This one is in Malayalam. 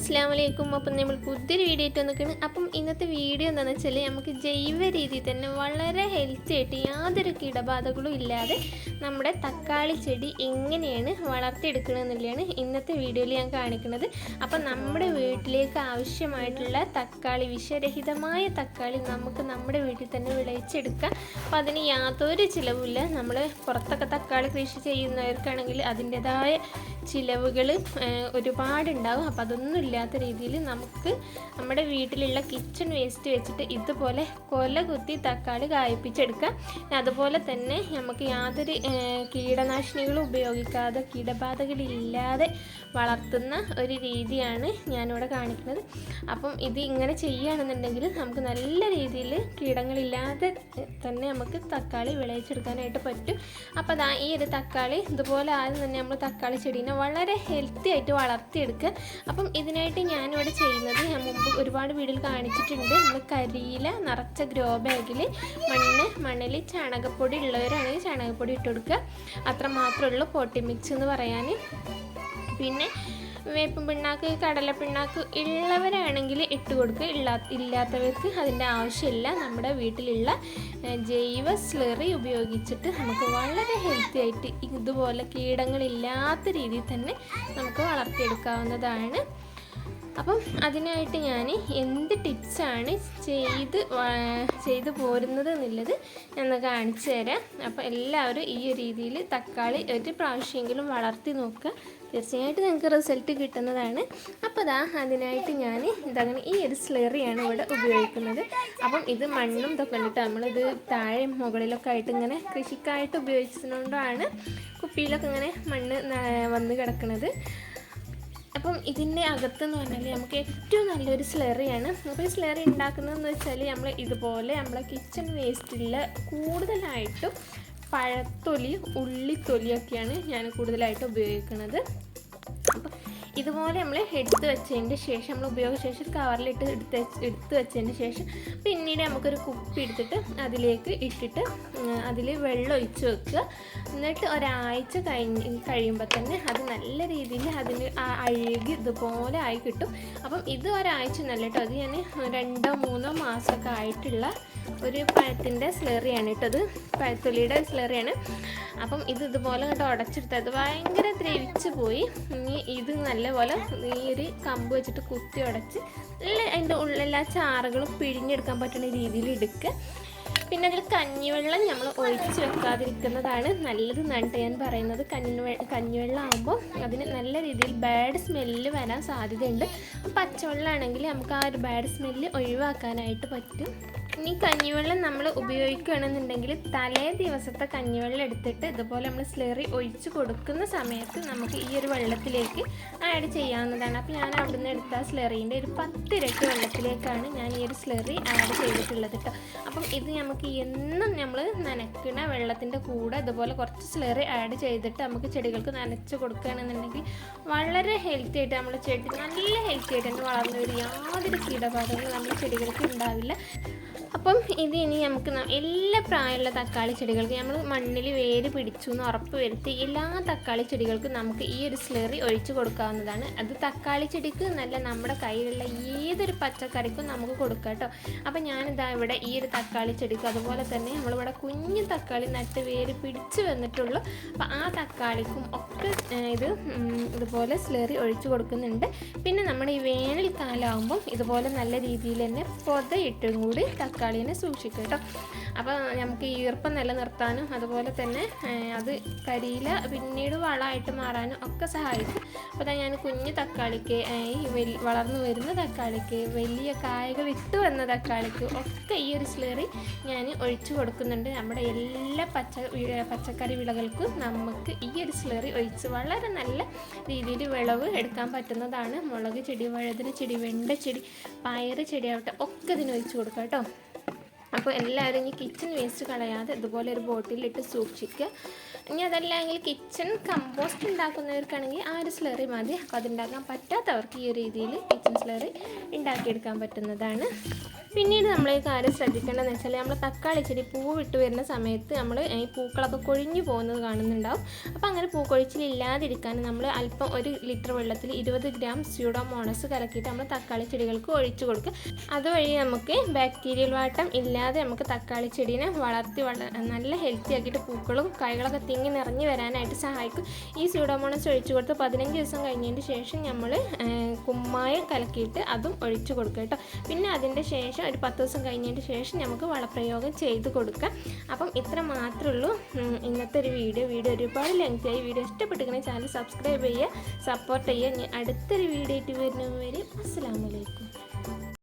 അസ്സാം വലൈക്കും അപ്പം നമ്മൾ പുതിയൊരു വീഡിയോ ആയിട്ട് വന്നിരിക്കുന്നത് അപ്പം ഇന്നത്തെ വീഡിയോ എന്താണെന്ന് വെച്ചാൽ നമുക്ക് ജൈവ രീതിയിൽ തന്നെ വളരെ ഹെൽത്തി ആയിട്ട് യാതൊരു കീടബാധകളും ഇല്ലാതെ നമ്മുടെ തക്കാളി ചെടി എങ്ങനെയാണ് വളർത്തിയെടുക്കണമെന്നുള്ളതാണ് ഇന്നത്തെ വീഡിയോയിൽ ഞാൻ കാണിക്കുന്നത്. അപ്പം നമ്മുടെ വീട്ടിലേക്ക് ആവശ്യമായിട്ടുള്ള തക്കാളി വിഷരഹിതമായ തക്കാളി നമുക്ക് നമ്മുടെ വീട്ടിൽ തന്നെ വിളയിച്ചെടുക്കാം. അപ്പം അതിന് യാതൊരു ചിലവുമില്ല. നമ്മൾ പുറത്തൊക്കെ തക്കാളി കൃഷി ചെയ്യുന്നവർക്കാണെങ്കിൽ അതിന്റെതായ ചിലവുകൾ ഒരുപാടുണ്ടാവും. അപ്പോൾ അതൊന്നും ഇല്ലാത്ത രീതിയിൽ നമുക്ക് നമ്മുടെ വീട്ടിലുള്ള കിച്ചൺ വേസ്റ്റ് വെച്ചിട്ട് ഇതുപോലെ കൊല കുത്തി തക്കാളി കായ്പ്പിച്ചെടുക്കാം അതുപോലെ തന്നെ നമുക്ക് യാതൊരു കീടനാശിനികളും ഉപയോഗിക്കാതെ കീടബാധകളില്ലാതെ വളർത്തുന്ന ഒരു രീതിയാണ് ഞാനിവിടെ കാണിക്കുന്നത്. അപ്പം ഇത് ഇങ്ങനെ ചെയ്യുകയാണെന്നുണ്ടെങ്കിൽ നമുക്ക് നല്ല രീതിയിൽ കീടങ്ങളില്ലാതെ തന്നെ നമുക്ക് തക്കാളി വിളയിച്ചെടുക്കാനായിട്ട് പറ്റും. അപ്പോൾ അതാ ഈ ഒരു തക്കാളി ഇതുപോലെ ആദ്യം തന്നെ നമ്മൾ തക്കാളി ചെടീനെ വളരെ ഹെൽത്തി ആയിട്ട് വളർത്തിയെടുക്കുക. അപ്പം ഇതിനായിട്ട് ഞാനിവിടെ ചെയ്യുന്നത് ഞാൻ മുമ്പ് ഒരുപാട് വീഡിയോയിൽ കാണിച്ചിട്ടുണ്ട്. നമ്മൾ കരിയില നിറച്ച ഗ്രോ ബാഗിൽ മണ്ണ് മണ്ണിൽ ചാണകപ്പൊടി ഉള്ളവരാണെങ്കിൽ ചാണകപ്പൊടി ഇട്ട് കൊടുക്കുക. അത്ര മാത്രമേ ഉള്ളൂ പോട്ടി മിക്സ് എന്ന് പറയാൻ പിന്നെ വേപ്പും പിണ്ണാക്ക് കടല പിണ്ണാക്ക് ഉള്ളവരാണെങ്കിൽ ഇട്ട് കൊടുക്കുക. ഇല്ലാ ഇല്ലാത്തവർക്ക് അതിന്റെ ആവശ്യമില്ല. നമ്മുടെ വീട്ടിലുള്ള ജൈവ സ്ലറി ഉപയോഗിച്ചിട്ട് നമുക്ക് വളരെ ഹെൽത്തി ആയിട്ട് ഇതുപോലെ കീടങ്ങളില്ലാത്ത രീതിയിൽ തന്നെ നമുക്ക് വളർത്തിയെടുക്കാവുന്നതാണ്. അപ്പം അതിനായിട്ട് ഞാൻ എന്ത് ടിപ്സാണ് ചെയ്ത് ചെയ്ത് പോരുന്നത് എന്നുള്ളത് ഞാൻ കാണിച്ചു തരാം. അപ്പോൾ എല്ലാവരും ഈ ഒരു രീതിയിൽ തക്കാളി ഒരു പ്രാവശ്യമെങ്കിലും വളർത്തി നോക്കുക. തീർച്ചയായിട്ടും നിങ്ങൾക്ക് റിസൾട്ട് കിട്ടുന്നതാണ്. അപ്പോൾ ദാ അതിനായിട്ട് ഞാൻ ഇതങ്ങനെ ഈ ഒരു സ്ലെറിയാണ് ഇവിടെ ഉപയോഗിക്കുന്നത്. അപ്പം ഇത് മണ്ണും ഇതൊക്കെ കണ്ടിട്ട് നമ്മളിത് താഴെ മുകളിലൊക്കെ ആയിട്ട് ഇങ്ങനെ കൃഷിക്കായിട്ട് ഉപയോഗിച്ചതുകൊണ്ടാണ് കുപ്പിയിലൊക്കെ ഇങ്ങനെ മണ്ണ് വന്ന് കിടക്കുന്നത് അപ്പം ഇതിന്റെ അകത്തെന്ന് പറഞ്ഞാൽ നമുക്ക് ഏറ്റവും നല്ലൊരു സ്ലറിയാണ്. അപ്പോൾ ഈ സ്ലറി ഉണ്ടാക്കുന്നതെന്ന് വെച്ചാൽ നമ്മൾ ഇതുപോലെ നമ്മളെ കിച്ചൺ വേസ്റ്റിൽ കൂടുതലായിട്ടും പഴത്തൊലി ഉള്ളിത്തൊലിയൊക്കെയാണ് ഞാൻ കൂടുതലായിട്ട് ഉപയോഗിക്കുന്നത്. അപ്പം ഇതുപോലെ നമ്മൾ എടുത്ത് വെച്ചതിന് ശേഷം നമ്മൾ ഉപയോഗിച്ച ശേഷം കവറിലിട്ട് എടുത്ത് എടുത്ത് വെച്ചതിന് ശേഷം പിന്നീട് നമുക്കൊരു കുപ്പി എടുത്തിട്ട് അതിലേക്ക് ഇട്ടിട്ട് അതിൽ വെള്ളം ഒഴിച്ച് വെക്കുക. എന്നിട്ട് ഒരാഴ്ച കഴിഞ്ഞ് കഴിയുമ്പോൾ തന്നെ അത് നല്ല രീതിയിൽ അതിന് അഴുകി ഇതുപോലെ ആയി കിട്ടും. അപ്പം ഇത് ഒരാഴ്ച നല്ല കേട്ടോ അത് ഞാൻ രണ്ടോ മൂന്നോ മാസമൊക്കെ ആയിട്ടുള്ള ഒരു പഴത്തിന്റെ സ്ലറിയാണ് കേട്ടോ അത് പഴത്തൊലിയുടെ സ്ലറിയാണ്. അപ്പം ഇത് ഇതുപോലെ കേട്ടോ ഉടച്ചെടുത്ത് അത് ഭയങ്കര ദ്രവിച്ച് പോയി. ഇനി ഇത് നല്ലപോലെ ഈ ഒരു കമ്പ് വെച്ചിട്ട് കുത്തി ഉടച്ച് അതിന്റെ ഉള്ളിലെല്ലാ ചാറുകളും പിഴിഞ്ഞെടുക്കാൻ പറ്റുന്ന രീതിയിൽ എടുക്കുക പിന്നെ അതിൽ കഞ്ഞിവെള്ളം നമ്മൾ ഒഴിച്ച് വെക്കാതിരിക്കുന്നതാണ് നല്ലത് എന്നാണ് ഞാൻ പറയുന്നത്. കഞ്ഞി കഞ്ഞിവെള്ളം ആകുമ്പോൾ അതിന് നല്ല രീതിയിൽ ബാഡ് സ്മെല്ല് വരാൻ സാധ്യതയുണ്ട്. പച്ചവെള്ളമാണെങ്കിൽ നമുക്ക് ആ ഒരു ബാഡ് സ്മെല്ല് ഒഴിവാക്കാനായിട്ട് പറ്റും. ഇനി കഞ്ഞിവെള്ളം നമ്മൾ ഉപയോഗിക്കുകയാണെന്നുണ്ടെങ്കിൽ തലേ ദിവസത്തെ കഞ്ഞിവെള്ളം എടുത്തിട്ട് ഇതുപോലെ നമ്മൾ സ്ലെറി ഒഴിച്ച് കൊടുക്കുന്ന സമയത്ത് നമുക്ക് ഈ ഒരു വെള്ളത്തിലേക്ക് ആഡ് ചെയ്യാവുന്നതാണ്. അപ്പോൾ ഞാൻ അവിടുന്ന് എടുത്ത സ്ലെറീന്റെ ഒരു പത്തിരട്ടി വെള്ളത്തിലേക്കാണ് ഞാൻ ഈ ഒരു സ്ലെറി ആഡ് ചെയ്തിട്ടുള്ളത് കേട്ടോ. അപ്പം ഇത് നമുക്ക് എന്നും നമ്മൾ നനയ്ക്കുന്ന വെള്ളത്തിന്റെ കൂടെ ഇതുപോലെ കുറച്ച് സ്ലെറി ആഡ് ചെയ്തിട്ട് നമുക്ക് ചെടികൾക്ക് നനച്ച് കൊടുക്കുകയാണെന്നുണ്ടെങ്കിൽ വളരെ ഹെൽത്തി ആയിട്ട് നമ്മുടെ ചെടി നല്ല ഹെൽത്തി ആയിട്ട് തന്നെ വളർന്നു വരും. യാതൊരു കീടബാധകളും നമ്മുടെ ചെടികൾക്ക് ഉണ്ടാവില്ല. അപ്പം ഇത് ഇനി നമുക്ക് എല്ലാ പ്രായമുള്ള തക്കാളി ചെടികൾക്ക് നമ്മൾ മണ്ണിൽ വേര് പിടിച്ചു എന്ന് ഉറപ്പ് വരുത്തി എല്ലാ തക്കാളി ചെടികൾക്കും നമുക്ക് ഈ ഒരു സ്ലറി ഒഴിച്ചു കൊടുക്കാവുന്നതാണ്. അത് തക്കാളി ചെടിക്ക് നല്ല നമ്മുടെ കയ്യിലുള്ള ഏതൊരു പച്ചക്കറിക്കും നമുക്ക് കൊടുക്കാം കേട്ടോ. അപ്പം ഞാനിതാ ഇവിടെ ഈ ഒരു തക്കാളി ചെടിക്ക് അതുപോലെ തന്നെ നമ്മളിവിടെ കുഞ്ഞു തക്കാളി നട്ട് വേര് പിടിച്ച് വന്നിട്ടുള്ളൂ. അപ്പം ആ തക്കാളിക്കും ഒക്കെ ഇത് ഇതുപോലെ സ്ലറി ഒഴിച്ചു കൊടുക്കുന്നുണ്ട്. പിന്നെ നമ്മുടെ ഈ വേനൽക്കാലമാകുമ്പം ഇതുപോലെ നല്ല രീതിയിൽ തന്നെ പൊതയിട്ടും കൂടി തക്കാളീനെ സൂക്ഷിക്കും കേട്ടോ. അപ്പോൾ നമുക്ക് ഈർപ്പം നിലനിർത്താനും അതുപോലെ തന്നെ അത് കരിയില പിന്നീട് വളമായിട്ട് മാറാനും ഒക്കെ സഹായിക്കും. അപ്പോൾ ഞാൻ കുഞ്ഞ് തക്കാളിക്ക് ഈ വളർന്നു വരുന്ന തക്കാളിക്ക് വലിയ കായകൾ ഇട്ട് വന്ന തക്കാളിക്ക് ഒക്കെ ഈ ഒരു സ്ലറി ഞാൻ ഒഴിച്ചു കൊടുക്കുന്നുണ്ട്. നമ്മുടെ എല്ലാ പച്ച പച്ചക്കറി വിളകൾക്കും നമുക്ക് ഈ ഒരു സ്ലറി ഒഴിച്ച് വളരെ നല്ല രീതിയിൽ വിളവ് എടുക്കാൻ പറ്റുന്നതാണ്. മുളക് ചെടി വഴുതന ചെടി വെണ്ട ചെടി പയറ് ചെടി ആവട്ടെ ഒക്കെ ഇതിന് ഒഴിച്ചു കൊടുക്കാം കേട്ടോ. അപ്പോൾ എല്ലാവരും ഈ കിച്ചൺ വേസ്റ്റ് കളയാതെ ഇതുപോലെ ഒരു ബോട്ടിലിട്ട് സൂക്ഷിക്കുക. ഇനി അതല്ലെങ്കിൽ കിച്ചൺ കമ്പോസ്റ്റ് ഉണ്ടാക്കുന്നവർക്കാണെങ്കിൽ ആ ഒരു സ്ലറി മതി. അപ്പോൾ അതുണ്ടാക്കാൻ പറ്റാത്തവർക്ക് ഈ ഒരു രീതിയിൽ കിച്ചൺ സ്ലറി ഉണ്ടാക്കിയെടുക്കാൻ പറ്റുന്നതാണ്. പിന്നീട് നമ്മൾ ഈ കാര്യം ശ്രദ്ധിക്കേണ്ടതെന്ന് വെച്ചാൽ നമ്മൾ തക്കാളി ചെടി പൂവിട്ട് വരുന്ന സമയത്ത് നമ്മൾ ഈ പൂക്കളൊക്കെ കൊഴിഞ്ഞു പോകുന്നത് കാണുന്നുണ്ടാവും. അപ്പോൾ അങ്ങനെ പൂക്കൊഴിച്ചിലില്ലാതിരിക്കാൻ നമ്മൾ അല്പം ഒരു ലിറ്റർ വെള്ളത്തിൽ ഇരുപത് ഗ്രാം സ്യൂഡോമോണസ് കലക്കിയിട്ട് നമ്മൾ തക്കാളി ചെടികൾക്ക് ഒഴിച്ചു കൊടുക്കുക. അതുവഴി നമുക്ക് ബാക്ടീരിയൽ വാട്ടം ഇല്ലാതെ നമുക്ക് തക്കാളി ചെടീനെ വളർത്തി വള നല്ല ഹെൽത്തി ആക്കിയിട്ട് പൂക്കളും കായ്കളൊക്കെ തിങ്ങി നിറഞ്ഞു വരാനായിട്ട് സഹായിക്കും. ഈ സ്യൂഡോമോണസ് ഒഴിച്ചു കൊടുത്ത് പതിനഞ്ച് ദിവസം കഴിഞ്ഞതിന് ശേഷം നമ്മൾ കുമ്മായം കലക്കിയിട്ട് അതും ഒഴിച്ചു കൊടുക്കുക കേട്ടോ. പിന്നെ അതിന്റെ ശേഷം ഒരു പത്ത് ദിവസം കഴിഞ്ഞതിന് ശേഷം നമുക്ക് വളപ്രയോഗം ചെയ്ത് കൊടുക്കാം അപ്പം ഇത്ര മാത്രമേ ഉള്ളൂ. ഇന്നത്തെ ഒരു വീഡിയോ. വീഡിയോ ഒരുപാട് ലെങ്ത് ആയി. വീഡിയോ ഇഷ്ടപ്പെട്ടിരിക്കുന്ന ചാനൽ സബ്സ്ക്രൈബ് ചെയ്യുക സപ്പോർട്ട് ചെയ്യുക. അടുത്തൊരു വീഡിയോ ആയിട്ട് വരുന്നവരെ അസ്സാം വലൈക്കും